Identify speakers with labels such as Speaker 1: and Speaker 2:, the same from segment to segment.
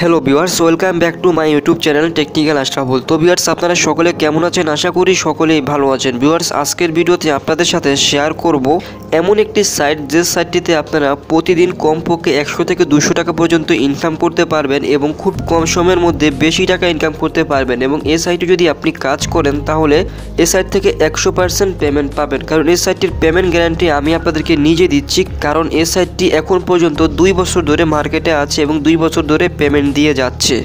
Speaker 1: Hello viewers welcome back to my YouTube channel technical Ashraful তো viewers আপনারা সকলে কেমন আছেন? আশা করি সকলেই ভালো আছেন। ভিউয়ার্স আজকের ভিডিওতে আপনাদের সাথে শেয়ার করব এমন একটি সাইট যে সাইটটিতে আপনারা প্রতিদিন কমপক্ষে একশো থেকে দুশো টাকা পর্যন্ত ইনকাম করতে পারবেন এবং খুব কম সময়ের মধ্যে বেশি টাকা ইনকাম করতে পারবেন। এবং এই সাইটে যদি আপনি কাজ করেন, তাহলে এ সাইট থেকে একশো পার্সেন্ট পেমেন্ট পাবেন। কারণ এই সাইটটির পেমেন্ট গ্যারান্টি আমি আপনাদেরকে নিজে দিচ্ছি, কারণ এই সাইটটি এখন পর্যন্ত দুই বছর ধরে মার্কেটে আছে এবং দুই বছর ধরে পেমেন্ট দিয়ে যাচ্ছে।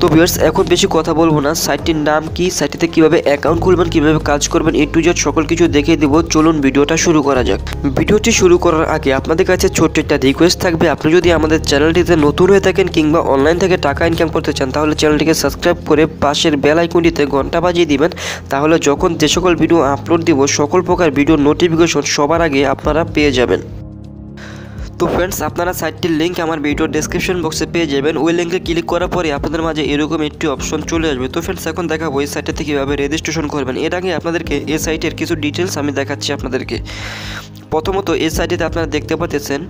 Speaker 1: তো ভিউয়ার্স এখন বেশি কথা বলব না। সাইটটির নাম কি সাইটটিতে কীভাবে অ্যাকাউন্ট খুলবেন, কীভাবে কাজ করবেন এ টু জেড সকল কিছু দেখিয়ে দেবো। চলুন ভিডিওটা শুরু করা যাক। ভিডিওটি শুরু করার আগে আপনাদের কাছে ছোট্ট একটা রিকোয়েস্ট থাকবে। আপনি যদি আমাদের চ্যানেলটিতে নতুন হয়ে থাকেন কিংবা অনলাইন থেকে টাকা ইনকাম করতে চান, তাহলে চ্যানেলটিকে সাবস্ক্রাইব করে পাশের বেল আইকনটিতে ঘণ্টা বাজিয়ে দিবেন। তাহলে যখন যে সকল ভিডিও আপলোড দিব, সকল প্রকার ভিডিও নোটিফিকেশন সবার আগে আপনারা পেয়ে যাবেন। তো ফ্রেন্ডস আপনারা সাইটটির লিঙ্ক আমার ভিডিওর ডিসক্রিপশন বক্সে পেয়ে যাবেন। ওই লিঙ্কে ক্লিক করার পরে আপনাদের মাঝে এরকম একটি অপশন চলে আসবে। তো ফ্রেন্ডস এখন দেখাবো এই সাইটটাতে কীভাবে রেজিস্ট্রেশন করবেন। এর আগে আপনাদেরকে এই সাইটের কিছু ডিটেলস আমি দেখাচ্ছি আপনাদেরকে। প্রথমত এই সাইটটিতে আপনারা দেখতে পাচ্ছেন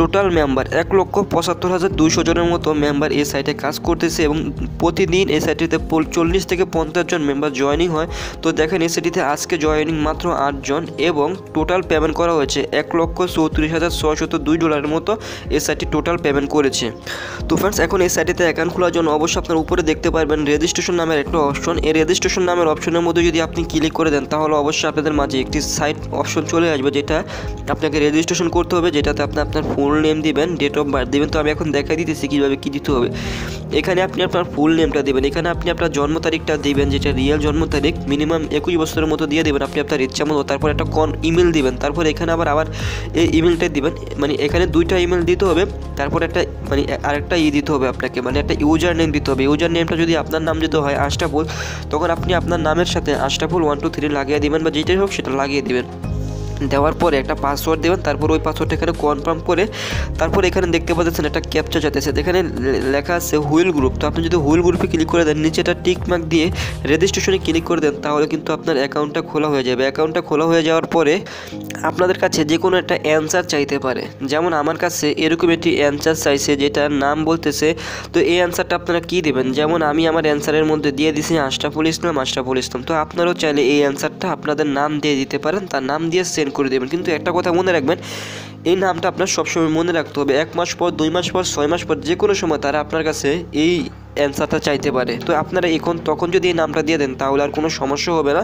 Speaker 1: টোটাল মেম্বার এক লক্ষ পঁচাত্তর হাজার দুইশো জনের মতো মেম্বার এই সাইটে কাজ করতেছে এবং প্রতিদিন এই সাইটটিতে চল্লিশ থেকে পঞ্চাশ জন মেম্বার জয়েনিং হয়। তো দেখেন এই সাইটটিতে আজকে জয়েনিং মাত্র আটজন এবং টোটাল পেমেন্ট করা হয়েছে এক লক্ষ চৌত্রিশ হাজার ছয়শত দুই ডলারের মতো এই সাইটটি টোটাল পেমেন্ট করেছে। তো ফ্রেন্ডস এখন এই সাইটটিতে অ্যাকাউন্ট খোলার জন্য অবশ্যই আপনার উপরে দেখতে পারবেন রেজিস্ট্রেশন নামের একটা অপশন এই রেজিস্ট্রেশন নামের অপশনের মধ্যে যদি আপনি ক্লিক করে দেন, তাহলে অবশ্যই আপনাদের মাঝে একটি সাইট অপশন চলে আসবে যেটা আপনাকে রেজিস্ট্রেশন করতে হবে, যেটাতে আপনি আপনার ফুল নেম দিবেন ডেট অফ বার্থ দিবেন, তো আমি এখন দেখাই দিতেছি কীভাবে কী দিতে হবে। এখানে আপনি আপনার ফুল নেমটা দেবেন, এখানে আপনি আপনার জন্ম তারিখটা দিবেন, যেটা রিয়েল জন্ম তারিখ মিনিমাম একুশ বছরের মতো দিয়ে দেবেন, আপনি আপনার ইচ্ছা মতো, তারপর একটা কন ইমেল দিবেন, তারপর এখানে আবার আবার এই ইমেলটা দিবেন মানে এখানে দুইটা ইমেল দিতে হবে, তারপর একটা মানে আরেকটা ই দিতে হবে আপনাকে মানে একটা ইউজার নেম দিতে হবে। ইউজার নেমটা যদি আপনার নাম যদি হয় আশরাফুল, তখন আপনি আপনার নামের সাথে আশরাফুল ওয়ান টু থ্রি লাগিয়ে দিবেন, বা যেটাই হোক সেটা লাগিয়ে দিবেন। দেওয়ার পরে একটা পাসওয়ার্ড দেবেন, তারপর ওই পাসওয়ার্ডটা এখানে কনফার্ম করে তারপর এখানে দেখতে পাচ্ছেন একটা ক্যাপচা যাতেছে এখানে লেখা আছে হুইল গ্রুপ তো আপনি যদি হুইল গ্রুপে ক্লিক করে দেন, নিচে একটা টিক দিয়ে রেজিস্ট্রেশনে ক্লিক করে দেন, তাহলে কিন্তু আপনার অ্যাকাউন্টটা খোলা হয়ে যাবে। অ্যাকাউন্টটা খোলা হয়ে যাওয়ার পরে আপনাদের কাছে যে কোনো একটা অ্যান্সার চাইতে পারে। যেমন আমার কাছে এরকম একটি অ্যান্সার চাইছে, যেটার নাম বলতেছে, তো এই অ্যান্সারটা আপনারা কী দেবেন? যেমন আমি আমার অ্যান্সারের মধ্যে দিয়ে দিছি আশরাফুল ইসলাম আশরাফুল ইসলাম, তো আপনারাও চাইলে এই অ্যান্সারটা আপনাদের নাম দিয়ে দিতে পারেন। তার নাম দিয়ে সেন্ড করে দেবেন। কিন্তু একটা কথা মনে রাখবেন, এই নামটা আপনার সবসময় মনে রাখতে হবে। এক মাস পর, দুই মাস পর, ছয় মাস পর যে কোনো সময় তারা আপনার কাছে এই অ্যান্সারটা চাইতে পারে। তো আপনারা এখন তখন যদি এই নামটা দিয়ে দেন, তাহলে আর কোনো সমস্যা হবে না।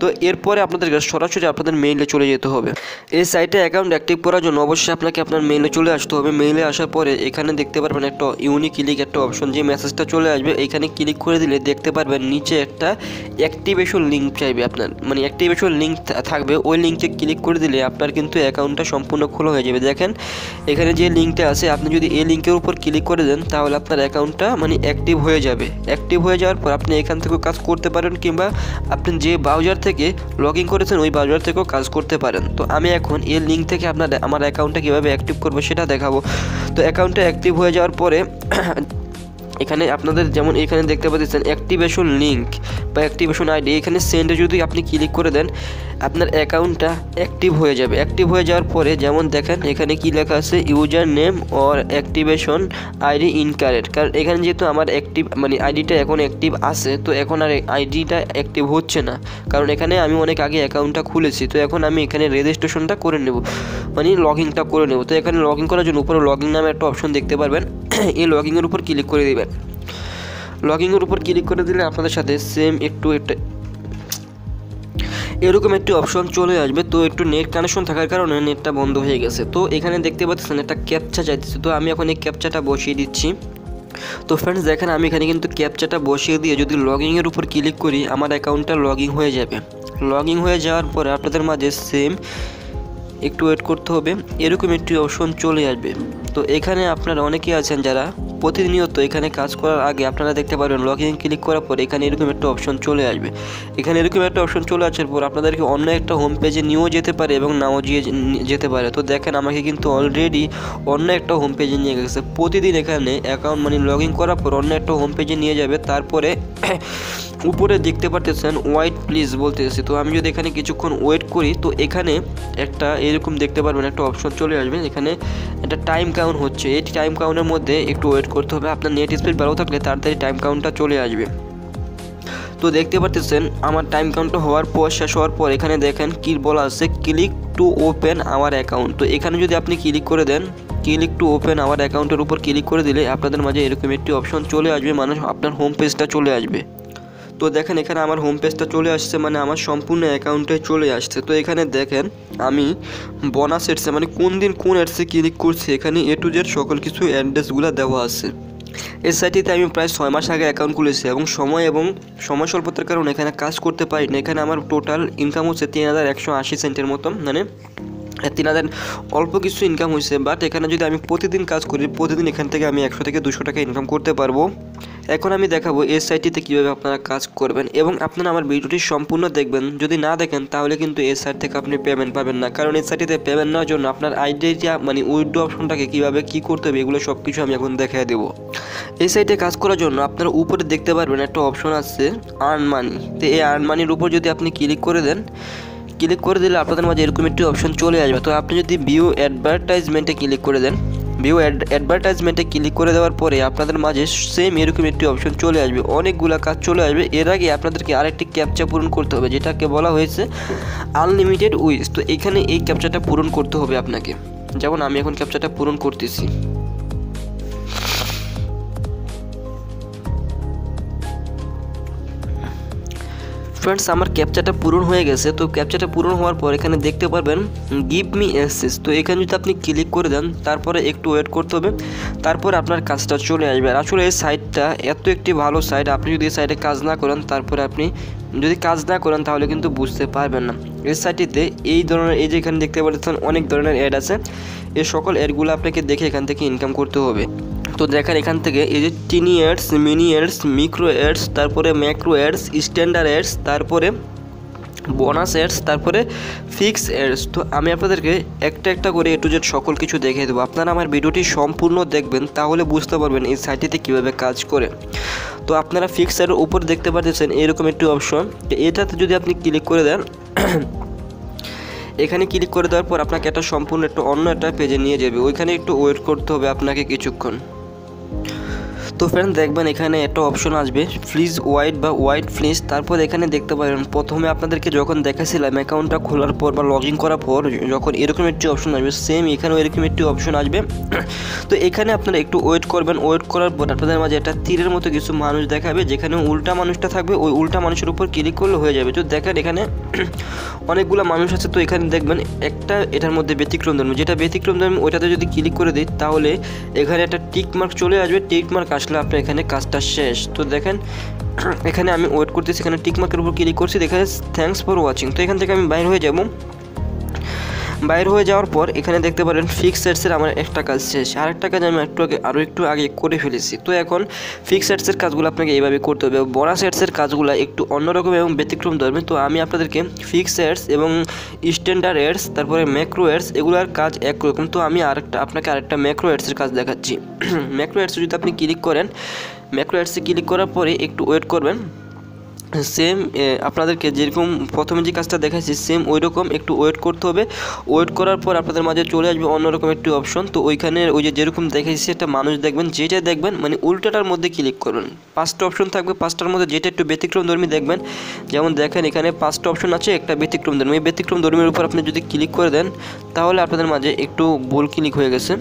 Speaker 1: তো এরপরে আপনাদেরকে সরাসরি আপনাদের মেইলে চলে যেতে হবে। এই সাইটে অ্যাকাউন্ট অ্যাক্টিভ করার জন্য অবশ্যই আপনাকে আপনার মেইলে চলে আসতে হবে। মেইলে আসার পরে এখানে দেখতে পারবেন একটা ইউনিক ক্লিক একটা অপশন যে মেসেজটা চলে আসবে, এখানে ক্লিক করে দিলে দেখতে পারবেন নিচে একটা অ্যাক্টিভেশন লিঙ্ক চাইবে আপনার। মানে অ্যাক্টিভেশন লিঙ্ক থাকবে। ওই লিঙ্কে ক্লিক করে দিলে আপনার কিন্তু অ্যাকাউন্টটা সম্পূর্ণ খোলা হয়ে যাবে। দেখেন, এখানে যে লিঙ্কটা আছে, আপনি যদি এই লিঙ্কের উপর ক্লিক করে দেন, তাহলে আপনার অ্যাকাউন্টটা মানে অ্যাক্টিভ হয়ে যাবে। অ্যাক্টিভ হয়ে যাওয়ার পর আপনি এখান থেকেও কাজ করতে পারেন কিংবা আপনি যে ব্রাউজার থেকে লগ ইন করেছেন, ওই ব্রাউজার থেকেও কাজ করতে পারেন। তো আমি এখন এই লিঙ্ক থেকে আপনার আমার অ্যাকাউন্টটা কীভাবে অ্যাক্টিভ করব সেটা দেখাবো। তো অ্যাকাউন্টটা অ্যাক্টিভ হয়ে যাওয়ার পরে এখানে আপনাদের যেমন এখানে দেখতে পাচ্ছেন অ্যাক্টিভেশন লিঙ্ক বা অ্যাক্টিভেশন আইডি এখানে সেন্ডে যদি আপনি ক্লিক করে দেন, আপনার অ্যাকাউন্টটা অ্যাক্টিভ হয়ে যাবে। অ্যাক্টিভ হয়ে যাওয়ার পরে যেমন দেখেন, এখানে কি লেখা আছে? Username or activation ID incorrect কারণ এখানে যেহেতু আমার অ্যাক্টিভ মানে আইডিটা এখন অ্যাক্টিভ আছে, তো এখন আর আইডিটা অ্যাক্টিভ হচ্ছে না। কারণ এখানে আমি অনেক আগে অ্যাকাউন্টটা খুলেছি, তো এখন আমি এখানে রেজিস্ট্রেশনটা করে নেব। মানে লগ ইনটা করে নেব। তো এখানে লগ ইন করার জন্য উপরে লগ ইন নামে একটা অপশন দেখতে পারবেন। এই লগ ইনের উপর ক্লিক করে দেবেন। লগিংয়ের উপর ক্লিক করে দিলে আপনাদের সাথে সেম একটু একটা এরকম একটি অপশন চলে আসবে। তো একটু নেট কানেকশন থাকার কারণে নেটটা বন্ধ হয়ে গেছে। তো এখানে দেখতে পাচ্ছেন একটা ক্যাপচা চাইতেছে। তো আমি এখন এই ক্যাপচাটা বসিয়ে দিচ্ছি। তো ফ্রেন্ডস দেখেন আমি এখানে কিন্তু ক্যাপচাটা বসিয়ে দিয়ে যদি লগিংয়ের উপর ক্লিক করি, আমার অ্যাকাউন্টটা লগিং হয়ে যাবে। লগিং হয়ে যাওয়ার পরে আপনাদের মাঝে সেম একটু ওয়েট করতে হবে। এরকম একটি অপশন চলে আসবে। তো এখানে আপনারা অনেকেই আছেন যারা প্রতিনিয়ত এখানে কাজ করার আগে আপনারা দেখতে পারবেন লগ ইন ক্লিক করার পর এখানে এরকম একটা অপশন চলে আসবে। এখানে এরকম একটা অপশন চলে আসার পর আপনাদেরকে অন্য একটা হোম পেজে নিয়েও যেতে পারে এবং নাও গিয়ে যেতে পারে। তো দেখেন আমাকে কিন্তু অলরেডি অন্য একটা হোম পেজে নিয়ে গেছে। প্রতিদিন এখানে অ্যাকাউন্ট মানে লগ ইন করার পর অন্য একটা হোম পেজে নিয়ে যাবে। তারপরে উপরে দেখতে পারতেছেন ওয়াইট প্লিজ বলতেছি। তো আমি যদি এখানে কিছুক্ষণ ওয়েট করি, তো এখানে একটা এরকম দেখতে পারবেন, একটা অপশন চলে আসবে এখানে একটা টাইম কাউন্ট হচ্ছে। এই টাইম কাউন্টের মধ্যে একটু ওয়েট করতে হবে। আপনার নেট স্পিড ভালো থাকলে তাড়াতাড়ি টাইম কাউন্টটা চলে আসবে। তো দেখতে পাচ্ছেন আমার টাইম কাউন্ট হওয়ার পর, শেষ হওয়ার পর, এখানে দেখেন কি বলা আছে click to open our account তো এখানে যদি আপনি ক্লিক করে দেন ক্লিক টু ওপেন আওয়ার অ্যাকাউন্টের উপর ক্লিক করে দিলে আপনাদের মাঝে এরকম একটি অপশন চলে আসবে মানে আপনার হোম পেজটা চলে আসবে। তো দেখেন, এখানে আমার হোম পেজটা চলে আসছে মানে আমার সম্পূর্ণ অ্যাকাউন্টে চলে আসছে। তো এখানে দেখেন, আমি বোনাস এডসে মানে কোন দিন কোন অ্যাডসে ক্লিক করছি, এখানে এ টু জেড সকল কিছু অ্যাড্রেসগুলো দেওয়া আছে। এই সাইটটিতে আমি প্রায় ছয় মাস আগে অ্যাকাউন্ট খুলেছি এবং সময় এবং সময় স্বল্পতার কারণে এখানে কাজ করতে পারি না এখানে আমার টোটাল ইনকাম হচ্ছে তিন হাজার একশো আশি সেন্টের মতো মানে তিন হাজার অল্প কিছু ইনকাম হয়েছে বাট এখানে যদি আমি প্রতিদিন কাজ করি, প্রতিদিন এখান থেকে আমি একশো থেকে দুশো টাকা ইনকাম করতে পারব। এখন আমি দেখাবো এই সাইটটিতে কীভাবে আপনারা কাজ করবেন, এবং আপনারা আমার ভিডিওটি সম্পূর্ণ দেখবেন। যদি না দেখেন, তাহলে কিন্তু এই সাইট থেকে আপনি পেমেন্ট পাবেন না, কারণ এই সাইটটিতে পেমেন্ট নেওয়ার জন্য আপনার আইডিয়া মানে উইড্রো অপশনটাকে কীভাবে কী করতে হবে, এগুলো সব কিছু আমি এখন দেখাই দেবো। এই সাইটে কাজ করার জন্য আপনারা উপরে দেখতে পারবেন একটা অপশন আছে আর্ন মানি তো এই আর্ন মানির উপর যদি আপনি ক্লিক করে দেন ক্লিক করে দিলে আপনাদের মাঝে এরকম একটি অপশন চলে আসবে। তো আপনি যদি ভিউ অ্যাডভার্টাইজমেন্টে ক্লিক করে দেন ভিউ অ্যাডভার্টাইজমেন্টে ক্লিক করে দেওয়ার পরে আপনাদের মাঝে সেম এরকম একটি অপশন চলে আসবে। অনেকগুলো কাজ চলে আসবে। এর আগে আপনাদেরকে আরেকটি ক্যাপচা পূরণ করতে হবে, যেটাকে বলা হয়েছে আনলিমিটেড উইস তো এখানে এই ক্যাপচাটা পূরণ করতে হবে আপনাকে। যেমন আমি এখন ক্যাপচাটা পূরণ করতেছি। ফ্রেন্ডস আমার ক্যাপচাটা পূরণ হয়ে গেছে। তো ক্যাপচাটা পূরণ হওয়ার পর এখানে দেখতে পারবেন গিভ মি অ্যাক্সেস তো এখানে যদি আপনি ক্লিক করে দেন, তারপরে একটু ওয়েট করতে হবে। তারপর আপনার কাজটা চলে আসবে। আর আসলে এই সাইটটা এত একটি ভালো সাইট আপনি যদি এই সাইটে কাজ না করেন, তারপরে আপনি যদি কাজ না করেন, তাহলে কিন্তু বুঝতে পারবেন না। এই সাইটটিতে এই ধরনের, এই যে এখানে দেখতে পাচ্ছেন, অনেক ধরনের অ্যাড আছে। এই সকল অ্যাডগুলো আপনাকে দেখে এখান থেকে ইনকাম করতে হবে। তো দেখেন এখান থেকে এই যে tiny ads mini ads micro ads তারপরে ম্যাক্রো অ্যাডস স্ট্যান্ডার্ড অ্যাডস তারপরে বোনাস অ্যাডস তারপরে ফিক্স অ্যাডস তো আমি আপনাদেরকে একটা একটা করে এ টু জেড সকল কিছু দেখিয়ে দেবো। আপনারা আমার ভিডিওটি সম্পূর্ণ দেখবেন, তাহলে বুঝতে পারবেন এই সাইটটিতে কীভাবে কাজ করে। তো আপনারা ফিক্স অ্যাডের উপর দেখতে পাচ্ছেন এরকম একটি অপশন। এটাতে যদি আপনি ক্লিক করে দেন, এখানে ক্লিক করে দেওয়ার পর আপনাকে একটা সম্পূর্ণ একটা অন্য একটা পেজে নিয়ে যাবে। ওইখানে একটু ওয়েট করতে হবে আপনাকে কিছুক্ষণ। তো ফ্রেন্ড দেখবেন এখানে একটা অপশন আসবে ফ্রিজ ওয়াইট বা হোয়াইট ফ্রিজ তারপর এখানে দেখতে পারেন, প্রথমে আপনাদেরকে যখন দেখাছিলাম অ্যাকাউন্টটা খোলার পর বা লগ ইন করার পর, যখন এরকম একটি অপশন আসবে সেম এখানেও এরকম একটি অপশন আসবে। তো এখানে আপনারা একটু ওয়েট করবেন ওয়েট করার পর আপনাদের মাঝে একটা তীরের মতো কিছু মানুষ দেখাবে, যেখানে উল্টা মানুষটা থাকবে, ওই উল্টা মানুষের উপর ক্লিক করলে হয়ে যাবে। তো দেখেন এখানে অনেকগুলো মানুষ আছে, তো এখানে দেখবেন একটা এটার মধ্যে ব্যতিক্রম ধর্ম, যেটা ব্যতিক্রম ধর্ম, ওইটাতে যদি ক্লিক করে দিই, তাহলে এখানে একটা টিক মার্ক চলে আসবে টিক মার্ক আসলে আপনার এখানে কাজটা শেষ। তো দেখেন, এখানে আমি ওয়েট করতেছি, এখানে টিক মার্কের উপর ক্লিক করছি দেখেন থ্যাংকস ফর ওয়াচিং তো এখান থেকে আমি বাইর হয়ে যাব। বাইর হয়ে যাওয়ার পর এখানে দেখতে পারেন ফিক্স সেটসের আমার একটা কাজ শেষ। আরেকটা কাজ আমি একটু আগে আরও একটু আগে করে ফেলেছি। তো এখন ফিক্স সেটসের কাজগুলো আপনাকে এইভাবে করতে হবে বড়া সেটসের কাজগুলো একটু অন্যরকম এবং ব্যতিক্রম ধরবে তো আমি আপনাদেরকে ফিক্স সেটস এবং স্ট্যান্ডার্ড এডস তারপরে ম্যাক্রো এডস এগুলোর কাজ একরকম। তো আমি আরেকটা আপনাকে আরেকটা ম্যাক্রো এডসের কাজ দেখাচ্ছি। ম্যাক্রো এডসে যদি আপনি ক্লিক করেন ম্যাক্রো এডসে ক্লিক করার পরে একটু ওয়েট করবেন। সেম আপনাদেরকে যেরকম প্রথমে যে কাজটা দেখাচ্ছি সেম ওই রকম একটু ওয়েট করতে হবে। ওয়েট করার পর আপনাদের মাঝে চলে আসবে অন্যরকম একটি অপশন তো ওইখানে ওই যে যেরকম দেখাচ্ছি একটা মানুষ দেখবেন, যেটা দেখবেন মানে উল্টাটার মধ্যে ক্লিক করবেন পাঁচটা অপশন থাকবে, পাঁচটার মধ্যে যেটা একটু ব্যতিক্রম ধর্মী দেখবেন। যেমন দেখেন, এখানে পাঁচটা অপশন আছে, একটা ব্যতিক্রম ধর্মী। এই ব্যতিক্রম ধর্মীর উপর আপনি যদি ক্লিক করে দেন, তাহলে আপনাদের মাঝে একটু ভুল ক্লিক হয়ে গেছে।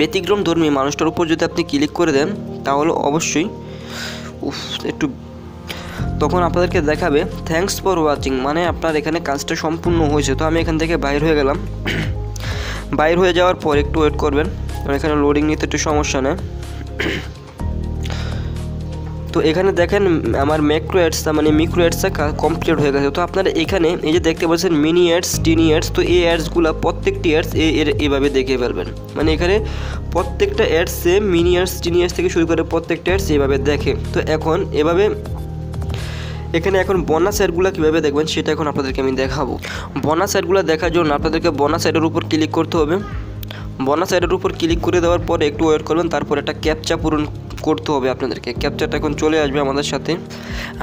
Speaker 1: ব্যতিক্রম ধর্মী মানুষটার উপর যদি আপনি ক্লিক করে দেন, তাহলে অবশ্যই, উফ, একটু তখন আপনাদেরকে দেখাবে থ্যাংকস ফর ওয়াচিং মানে আপনার এখানে কাজটা সম্পূর্ণ হয়েছে। তো আমি এখান থেকে বাইর হয়ে গেলাম। বাইর হয়ে যাওয়ার পর একটু ওয়েট করবেন। এখানে লোডিং নিতে একটু সমস্যা নেই। তো এখানে দেখেন, আমার ম্যাক্রো অ্যাডসটা মানে মিক্রো অ্যাডসটা কমপ্লিট হয়ে গেছে। তো আপনারা এখানে এই যে দেখতে পাচ্ছেন মিনি অ্যাডস টিনি অ্যাডস তো এই অ্যাডসগুলো প্রত্যেকটি অ্যাডস এর এভাবে দেখে ফেলবেন। মানে এখানে প্রত্যেকটা ads mini ads tiny ads থেকে শুরু করে প্রত্যেকটা অ্যাডস এভাবে দেখে। তো এখন এভাবে এখানে এখন বোনাস অ্যাডগুলো কীভাবে দেখবেন সেটা এখন আপনাদেরকে আমি দেখাবো। বনা অ্যাডগুলো দেখার জন্য আপনাদেরকে বনা সাইডের উপর ক্লিক করতে হবে। বনা সাইডের উপর ক্লিক করে দেওয়ার পরে একটু ওয়েট করবেন, তারপর একটা ক্যাপচা পূরণ করতে হবে আপনাদেরকে। ক্যাপচারটা এখন চলে আসবে আমাদের সাথে।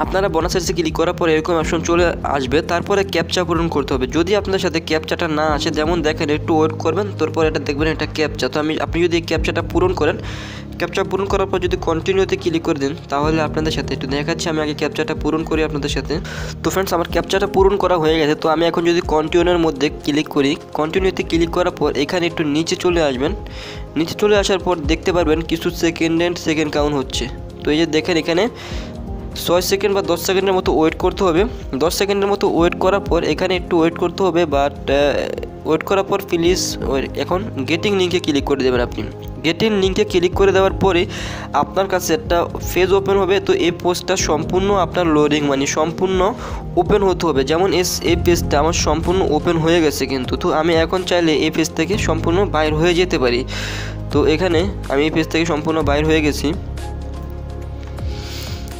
Speaker 1: আপনারা বোনাস অ্যাডসে ক্লিক করার পরে এরকম অপশন চলে আসবে। তারপরে ক্যাপচা পূরণ করতে হবে। যদি আপনার সাথে ক্যাপচাটা না আসে, যেমন দেখেন একটু ওয়েট করবেন, তারপর এটা দেখবেন এটা ক্যাপচা তো আমি, আপনি যদি ক্যাপচাটা পূরণ করেন ক্যাপচা পূরণ করার পর যদি কন্টিনিউতে ক্লিক করে দিন, তাহলে আপনাদের সাথে একটু দেখাচ্ছি। আমি আগে ক্যাপচাটা পূরণ করি আপনাদের সাথে। তো ফ্রেন্ডস আমার ক্যাপচাটা পূরণ করা হয়ে গেছে। তো আমি এখন যদি কন্টিনিউর মধ্যে ক্লিক করি কন্টিনিউতে ক্লিক করার পর এখানে একটু নিচে চলে আসবেন। নিচে চলে আসার পর দেখতে পারবেন কিছু সেকেন্ড অ্যান্ড সেকেন্ড কাউন্ট হচ্ছে। তো এই যে দেখেন এখানে ছয় সেকেন্ড বা দশ সেকেন্ডের মতো ওয়েট করতে হবে। দশ সেকেন্ডের মতো ওয়েট করার পর এখানে একটু ওয়েট করতে হবে বাট ওয়েট করার পর প্লিজ এখন গেটিং লিঙ্কে ক্লিক করে দেবেন আপনি। গেটিং লিঙ্কে ক্লিক করে দেওয়ার পরে আপনার কাছে একটা ফেজ ওপেন হবে, তো এই পোস্টটা সম্পূর্ণ আপনার লোডিং মানে সম্পূর্ণ ওপেন হতে হবে। যেমন এস এই পেজটা আমার সম্পূর্ণ ওপেন হয়ে গেছে কিন্তু, তো আমি এখন চাইলে এই পেজ থেকে সম্পূর্ণ বাইর হয়ে যেতে পারি। তো এখানে আমি এই পেজ থেকে সম্পূর্ণ বাইর হয়ে গেছি।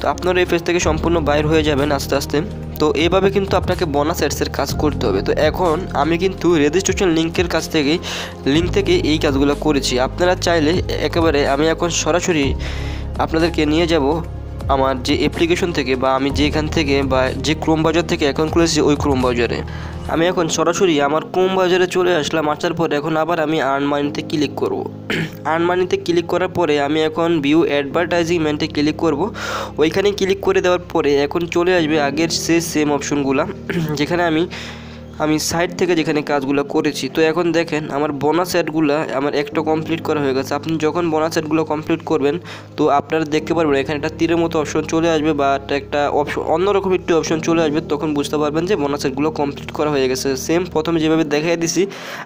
Speaker 1: তো আপনারা এই পেজ থেকে সম্পূর্ণ বাইর হয়ে যাবেন আস্তে আস্তে। তো এইভাবে কিন্তু আপনাকে বোনাস অ্যাডসের কাজ করতে হবে। তো এখন আমি কিন্তু রেজিস্ট্রেশন লিঙ্কের কাছ থেকে লিঙ্ক থেকে এই কাজগুলো করেছি। আপনারা চাইলে একেবারে আমি এখন সরাসরি আপনাদেরকে নিয়ে যাব আমার যে অ্যাপ্লিকেশন থেকে বা আমি যেখান থেকে বা যে ক্রোম বাজার থেকে অ্যাকাউন্ট খুলেছি, ওই ক্রোম বাজারে। আমি এখন সরাসরি আমার কোম বাজারে চলে আসলাম, আসার পরে এখন আবার আমি আর্নমানিতে ক্লিক করব। আর্নমানিতে ক্লিক করার পরে আমি এখন ভিউ অ্যাডভার্টাইজিংমেন্টে ক্লিক করব। ওইখানে ক্লিক করে দেওয়ার পরে এখন চলে আসবে আগের সে সেম অপশনগুলো যেখানে আমি আমি সাইড থেকে যেখানে কাজগুলো করেছি, তো এখন দেখেন আমার বোনাস অ্যাডগুলো আমার একটা কমপ্লিট করা হয়ে গেছে। আপনি যখন বোনাস অ্যাডগুলো কমপ্লিট করবেন, তো আপনারা দেখতে পারবেন এখানে একটা তীরের মতো অপশন চলে আসবে বা একটা অপশন অন্যরকম একটি অপশন চলে আসবে, তখন বুঝতে পারবেন যে বোনাস অ্যাডগুলো কমপ্লিট করা হয়ে গেছে। সেম প্রথমে যেভাবে দেখাই দিছি,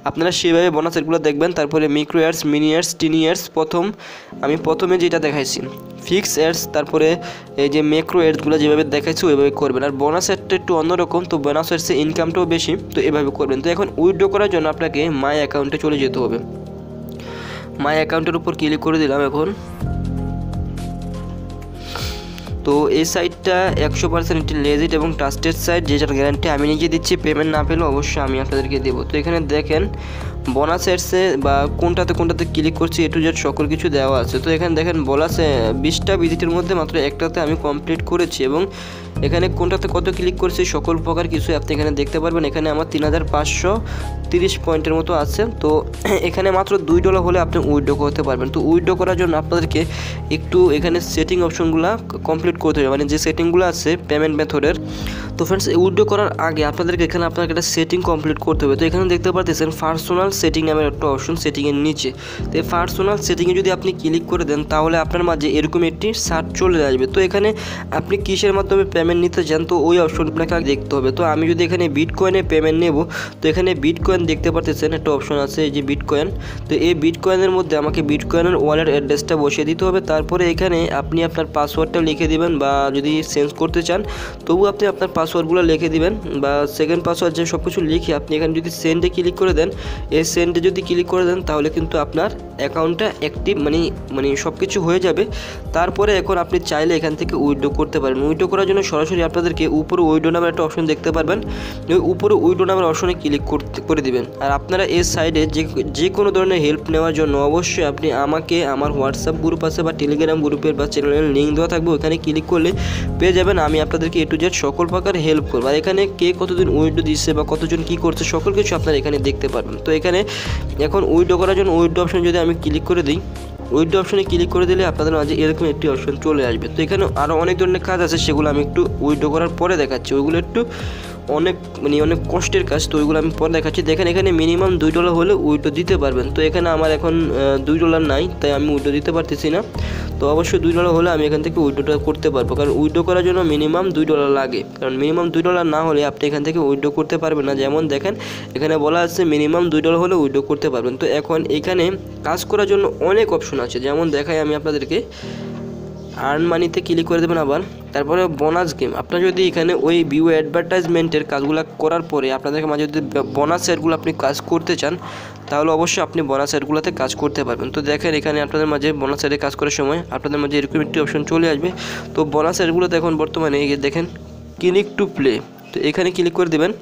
Speaker 1: আপনারা সেভাবে বোনাস অ্যাডগুলো দেখবেন, তারপরে micro years mini years tiny years প্রথম আমি প্রথমে যেটা দেখাইছি ফিক্স অ্যাডস তারপরে এই যে মেক্রো অ্যাডসগুলো যেভাবে দেখাচ্ছি ওইভাবে করবেন। আর বোনাস অ্যাডটা একটু অন্যরকম, তো বোনাস অ্যাডসে ইনকামটাও বেশি। তো এভাবে করবেন। তো এখন উইথড্র করার জন্য আপনাকে মাই অ্যাকাউন্টে চলে যেতে হবে। মাই অ্যাকাউন্টের উপর ক্লিক করে দিলাম এখন। তো এই সাইটটা একশো পার্সেন্ট লেজিট এবং ট্রাস্টেড সাইট যেটার গ্যারান্টি আমি নিজে দিচ্ছি পেমেন্ট না পেলেও অবশ্যই আমি আপনাদেরকে দেবো। তো এখানে দেখেন বোনাস অ্যাডসে বা কোনটাতে কোনটাতে ক্লিক করছি এ টু জেড সকল কিছু দেওয়া আছে। তো এখানে দেখেন বলাসে বিশটা ভিজিটের মধ্যে মাত্র একটাতে আমি কমপ্লিট করেছি এবং এখানে কোনটাতে কত ক্লিক করছি, সকল প্রকার কিছু আপনি এখানে দেখতে পারবেন। এখানে আমার তিন হাজার পাঁচশো তিরিশ পয়েন্টের মতো আছে। তো এখানে মাত্র দুই ডলার হলে আপনি উইড্রো করতে পারবেন। তো উইড্রো করার জন্য আপনাদেরকে একটু এখানে সেটিং অপশনগুলো কমপ্লিট করতে হবে। মানে যে সেটিংগুলো আছে পেমেন্ট মেথডের তো ফ্রেন্ডস উইড্রো করার আগে আপনাদেরকে এখানে আপনাকে একটা সেটিং কমপ্লিট করতে হবে। তো এখানে দেখতে পাচ্ছেন পার্সোনাল সেটিং নামের একটা অপশন সেটিংয়ের নিচে। তো এই পার্সোনাল সেটিংয়ে যদি আপনি ক্লিক করে দেন, তাহলে আপনার মাঝে এরকম একটি সার্চ চলে আসবে। তো এখানে আপনি কিসের মাধ্যমে পেমেন্ট নিতে চান, তো ওই অপশন আপনাকে দেখতে হবে। তো আমি যদি এখানে বিটকয়েনে পেমেন্ট নেব, তো এখানে বিটকয়েন দেখতে পাচ্ছেন একটা অপশন আছে যে বিটকয়েন তো এই বিটকয়েনের মধ্যে আমাকে বিটকয়েনের ওয়ালেট অ্যাড্রেসটা বসিয়ে দিতে হবে। তারপরে এখানে আপনি আপনার পাসওয়ার্ডটা লিখে দিবেন বা যদি চেঞ্জ করতে চান তবু আপনি আপনার পাসওয়ার্ডগুলো লিখে দিবেন বা সেকেন্ড পাসওয়ার্ড যে সব কিছু লিখে আপনি এখানে যদি সেন্ডে ক্লিক করে দেন, এই সেন্ডে যদি ক্লিক করে দেন, তাহলে কিন্তু আপনার অ্যাকাউন্টটা অ্যাক্টিভ মানে মানে সব কিছু হয়ে যাবে। তারপরে এখন আপনি চাইলে এখান থেকে উইড্রো করতে পারেন। উইড্রো করার জন্য সরাসরি আপনাদেরকে উপরে উইডো নামের একটা অপশন দেখতে পারবেন। ওই উপরে উইডো নামের অপশনে ক্লিক করে দিবেন। আর আপনারা এই সাইডে যে যে কোনো ধরনের হেল্প নেওয়ার জন্য অবশ্যই আপনি আমাকে, আমার হোয়াটসঅ্যাপ গ্রুপ আছে বা টেলিগ্রাম গ্রুপের বা চ্যানেলের লিঙ্ক দেওয়া থাকবে। ওখানে ক্লিক করলে পেয়ে যাবেন, আমি আপনাদেরকে এ টু জেড সকল প্রকার হেল্প করব। আর এখানে কে কতদিন উইডো দিচ্ছে বা কতজন কী করছে, সকল কিছু আপনারা এখানে দেখতে পারবেন। তো এখানে এখন উইডো করার জন্য উইড্রো অপশন যদি আমি ক্লিক করে দিই উইড্রো অপশনে ক্লিক করে দিলে আপনাদের মাঝে এরকম একটি অপশন চলে আসবে। তো এখানে আরও অনেক ধরনের কাজ আছে, সেগুলো আমি একটু উইডো করার পরে দেখাচ্ছি। ওইগুলো একটু অনেক মানে অনেক কষ্টের কাজ, তো ওইগুলো আমি পরে দেখাচ্ছি। দেখেন, এখানে মিনিমাম দুই ডলার হলে উইড্রো দিতে পারবেন। তো এখানে আমার এখন দুই ডলার নাই, তাই আমি উইডো দিতে পারতেছি না। তো অবশ্যই দুই ডলার হলে আমি এখান থেকে উইড্রোটা করতে পারব। কারণ উইড্রো করার জন্য মিনিমাম দুই ডলার লাগে। কারণ মিনিমাম দুই ডলার না হলে আপনি এখান থেকে উইড্রো করতে পারবেন না। যেমন দেখেন, এখানে বলা আছে মিনিমাম দুই ডলার হলে উইড্রো করতে পারবেন। তো এখন এখানে কাজ করার জন্য অনেক অপশন আছে। যেমন দেখাই আমি আপনাদেরকে। আর্ন মানিতে ক্লিক করে দেবেন আবার। তারপরে বোনাস গেম আপনার যদি এখানে ওই ভিউ অ্যাডভার্টাইজমেন্টের কাজগুলো করার পরে আপনাদের মাঝে যদি বোনাস সেটগুলো আপনি কাজ করতে চান, তাহলে অবশ্যই আপনি বোনাস সেটগুলোতে কাজ করতে পারবেন। তো দেখেন এখানে আপনাদের মাঝে বোনাস সেটে কাজ করার সময় আপনাদের মাঝে এরকম একটি অপশন চলে আসবে। তো বোনাস সেটগুলোতে এখন বর্তমানে দেখেন ক্লিক টু প্লে তো এখানে ক্লিক করে দেবেন।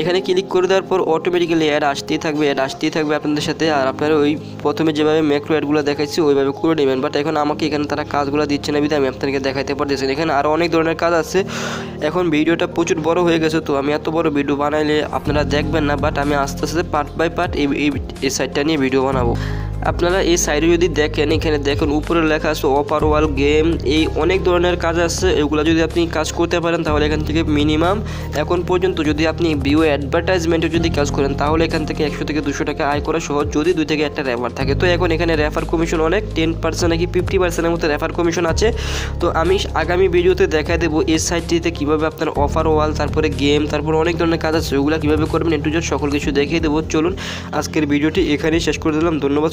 Speaker 1: এখানে ক্লিক করে দেওয়ার পর অটোমেটিক্যালি অ্যাড আসতেই থাকবে অ্যাড আসতেই থাকবে আপনাদের সাথে। আর আপনারা ওই প্রথমে যেভাবে ম্যাক্রো অ্যাডগুলো দেখাচ্ছি ওইভাবে করে নেবেন। বাট এখন আমাকে এখানে তারা কাজগুলো দিচ্ছে না বিধে আমি আপনাদেরকে দেখাইতে পারতেছি এখানে আরও অনেক ধরনের কাজ আছে। এখন ভিডিওটা প্রচুর বড় হয়ে গেছে, তো আমি এত বড় ভিডিও বানাইলে আপনারা দেখবেন না। বাট আমি আস্তে আস্তে পার্ট বাই পার্ট এই সাইডটা নিয়ে ভিডিও বানাবো। আপনারা এই সাইডে যদি দেখেন, এখানে দেখেন উপরে লেখা আছে অপার ওয়াল গেম এই অনেক ধরনের কাজ আছে। এগুলো যদি আপনি কাজ করতে পারেন, তাহলে এখান থেকে মিনিমাম এখন পর্যন্ত যদি আপনি ভিউ অ্যাডভার্টাইজমেন্টে যদি কাজ করেন, তাহলে এখান থেকে একশো থেকে দুশো টাকা আয় করা সহজ, যদি দুই থেকে একটা রেফার থাকে। তো এখন এখানে রেফার কমিশন অনেক টেন পার্সেন্ট নাকি ফিফটি পার্সেন্টের মতো রেফার কমিশন আছে। তো আমি আগামী ভিডিওতে দেখা দেবো এই সাইটটিতে কীভাবে আপনার অফার ওয়াল তারপরে গেম তারপরে অনেক ধরনের কাজ আছে। ওগুলো কীভাবে করবেন, একটু সকল কিছু দেখিয়ে দেবো। চলুন, আজকের ভিডিওটি এখানেই শেষ করে দিলাম। ধন্যবাদ